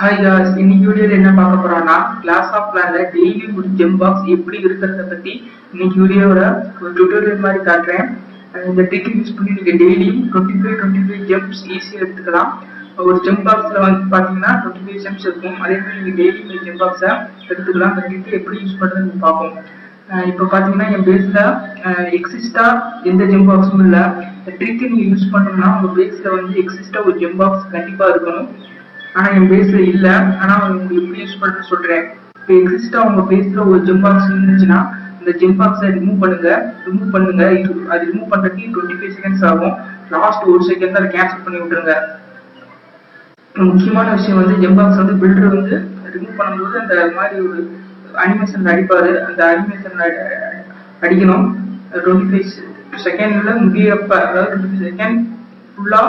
Hi guys இன்னைக்கு வீடியோல என்ன பார்க்க போறோம்னா கிளாஸ் ஆஃப் பிளான்ல டெய்லி ஒரு ஜெம் பாக்ஸ் எப்படி இருக்கிறத பத்தி இன்னைக்கு வீடியோட ஒரு டியூட்டோரியல் மாதிரி காட்டுறேன். இந்த ட்ரிக் யூஸ் பண்ணி நீங்க டெய்லியும் twenty five twenty five gems ஈஸியாக எடுத்துக்கலாம். ஒரு ஜெம் பாக்ஸ்ல வந்து பாத்தீங்கன்னா டுவெண்ட்டி ஃபைவ் ஜெம்ஸ் இருக்கும். அதே மாதிரி நீங்க டெய்லி இந்த ஜெம் பாக்ஸை எடுத்துக்கலாம். அந்த ட்ரிக் எப்படி யூஸ் பண்றதுன்னு பார்ப்போம். இப்போ பாத்தீங்கன்னா என் பேஸ்ல எக்ஸிஸ்டா எந்த ஜெம் பாக்ஸும் இல்லை. இந்த ட்ரிக் நீங்க யூஸ் பண்ணணும்னா உங்க பேஸ்ல வந்து எக்ஸிஸ்டா ஒரு ஜெம் பாக்ஸ் கண்டிப்பா இருக்கணும். ஆனா என் பேஸ்ல இல்ல. ஆனா உங்களுக்கு எப்படி யூஸ் பண்ண சொல்றேன். இப்போ எக்ஸிஸ்டா உங்க பேஸ்ல ஒரு ஜெம் பாக்ஸ் இருந்துச்சுன்னா இந்த ஜெம் பாக்ஸை ரிமூவ் பண்ணுங்க. ரிமூவ் பண்ணுங்க. இது அது ரிமூவ் பண்றதுக்கு டுவெண்ட்டி ஃபைவ் செகண்ட்ஸ் ஆகும். லாஸ்ட் ஒரு செகண்ட் அதை கேன்சல் பண்ணி விட்டுருங்க. முக்கியமான விஷயம் வந்து ஜெம் பாக்ஸ் வந்து பில்டர் வந்து ரிமூவ் பண்ணும்போது அந்த மாதிரி ஒரு அனிமேஷன் அடிப்பாரு அந்த அனிமேஷன் அடிக்கணும் டுவெண்ட்டி ஃபைவ் செகண்ட்ல முடியப்ப அதாவது டுவெண்ட்டி செகண்ட் ஃபுல்லா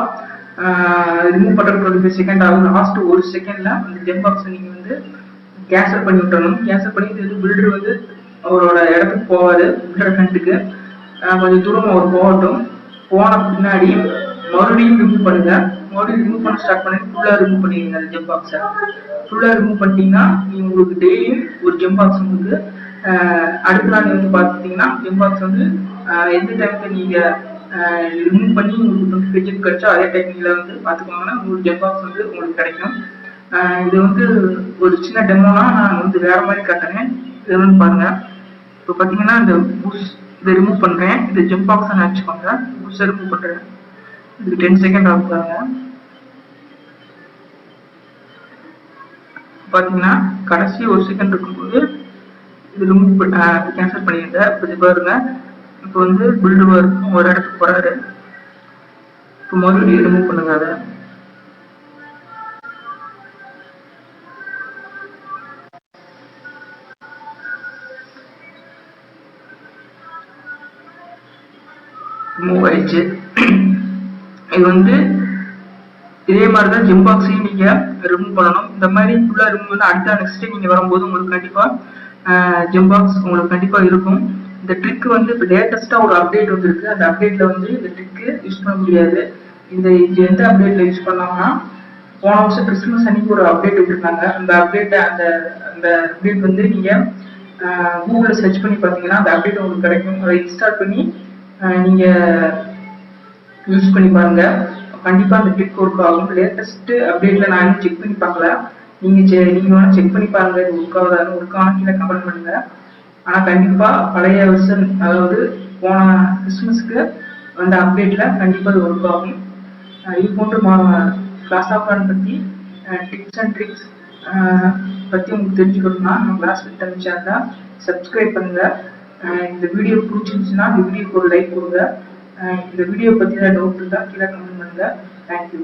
ரிமூவ் பண்றது டுவெண்ட்டி ஃபைவ் செகண்ட் ஆகும். லாஸ்ட் ஒரு செகண்ட்ல அந்த ஜெம் பாக்ஸை நீங்கள் வந்து கேன்சல் பண்ணி விட்டுறணும். கேன்சல் பண்ணி இது பில்டர் வந்து அவரோட இடத்துக்கு போவாரு பில்டர் ஃப்ரெண்டுக்கு கொஞ்சம் தூரம் அவர் போகட்டும். போன பின்னாடி மறுபடியும் ரிமூவ் பண்ணுங்க. மறுபடியும் ரிமூவ் பண்ண ஸ்டார்ட் பண்ணி ஃபுல்லாக ரிமூவ் பண்ணிடுங்க அந்த ஜெம் பாக்ஸை ஃபுல்லாக ரிமூவ் பண்ணிட்டீங்கன்னா நீங்கள் உங்களுக்கு டெய்லியும் ஒரு ஜெம் பாக்ஸ் உங்களுக்கு அடுத்த நாள் வந்து பார்த்தீங்கன்னா ஜெம் பாக்ஸ் வந்து எந்த டைமுக்கு நீங்கள் ரிமூவ் பண்ணி உங்களுக்கு டுவெண்ட்டி ஃபைவ் ஜெம் அதே டைமிங்ல வந்து பார்த்துக்கோங்கன்னா உங்களுக்கு ஜெம் வந்து உங்களுக்கு கிடைக்கும். ஆஹ் இது வந்து ஒரு சின்ன டெமோனா நான் வந்து வேற மாதிரி காட்டுறேன். இது வந்து பாருங்க. இப்போ பார்த்தீங்கன்னா இந்த புஷ் இதை ரிமூவ் பண்றேன். இந்த ஜெம் பாக்ஸை நான் வச்சுக்கோங்க. புஷ் ரிமூவ் பண்றேன். இதுக்கு டென் செகண்ட் ஆகும் பாருங்க. பார்த்தீங்கன்னா கடைசி ஒரு செகண்ட் இருக்கும்போது இது ரிமூவ் கேன்சல் பண்ணிடுங்க. இப்போ பாருங்க. இப்போ வந்து பில்டர் ஒரு இடத்துக்கு போறாரு. இப்போ முதல்ல ரிமூவ் பண்ணுங்க அதை. ரிமூவ் ஆயிடுச்சு. இது வந்து இதே மாதிரி தான் ஜிம் பாக்ஸையும் நீங்க ரிமூவ் பண்ணணும். இந்த மாதிரி ஃபுல்லா ரிமூவ் பண்ணி அடுத்த நெக்ஸ்ட் நீங்க வரும்போது உங்களுக்கு கண்டிப்பா ஜிம் பாக்ஸ் உங்களுக்கு கண்டிப்பா இருக்கும். இந்த ட்ரிக் வந்து இப்போ லேட்டஸ்டா ஒரு அப்டேட் வந்துருக்கு அந்த அப்டேட்ல வந்து இந்த ட்ரிக்கு யூஸ் பண்ண முடியாது. இந்த இது எந்த அப்டேட்ல யூஸ் பண்ணலாம்னா போன வருஷம் கிறிஸ்துமஸ் அன்னைக்கு ஒரு அப்டேட் விட்டுருந்தாங்க. அந்த அப்டேட் அந்த அந்த அப்டேட் வந்து நீங்க கூகுள்ல சர்ச் பண்ணி பார்த்தீங்கன்னா அந்த அப்டேட் உங்களுக்கு கிடைக்கும். அதை இன்ஸ்டால் பண்ணி நீங்கள் நீங்க யூஸ் பண்ணி பாருங்க. கண்டிப்பா அந்த ட்ரிக் ஒர்க் ஆகும். லேட்டஸ்ட் அப்டேட்ல நான் இன்னும் செக் பண்ணி பார்க்கல. நீங்க செ- நீங்க வேணா செக் பண்ணி பாருங்க. இது ஒர்க் ஆகுதான்னு ஒர்க் ஆனா கீழே கமெண்ட் பண்ணுங்க. ஆனால் கண்டிப்பாக பழைய வருஷம் அதாவது போன கிறிஸ்மஸ்க்கு வந்த அப்டேட்டில் கண்டிப்பாக இது ஒர்க் ஆகும். இது இது போன்ற கிளாஸ் ஆஃப் பிளான் பற்றி டிப்ஸ் அண்ட் ட்ரிக்ஸ் பற்றி உங்களுக்கு தெரிஞ்சுக்கணும்னா நம்ம கிளாஸ் வித் தான் சப்ஸ்கிரைப் பண்ணுங்க. இந்த வீடியோ பிடிச்சிருந்துச்சுன்னா இந்த வீடியோக்கு ஒரு லைக் கொடுங்க. இந்த வீடியோ பத்தின டவுட் இருந்தால் கீழே கமெண்ட் பண்ணுங்கள் தேங்க்யூ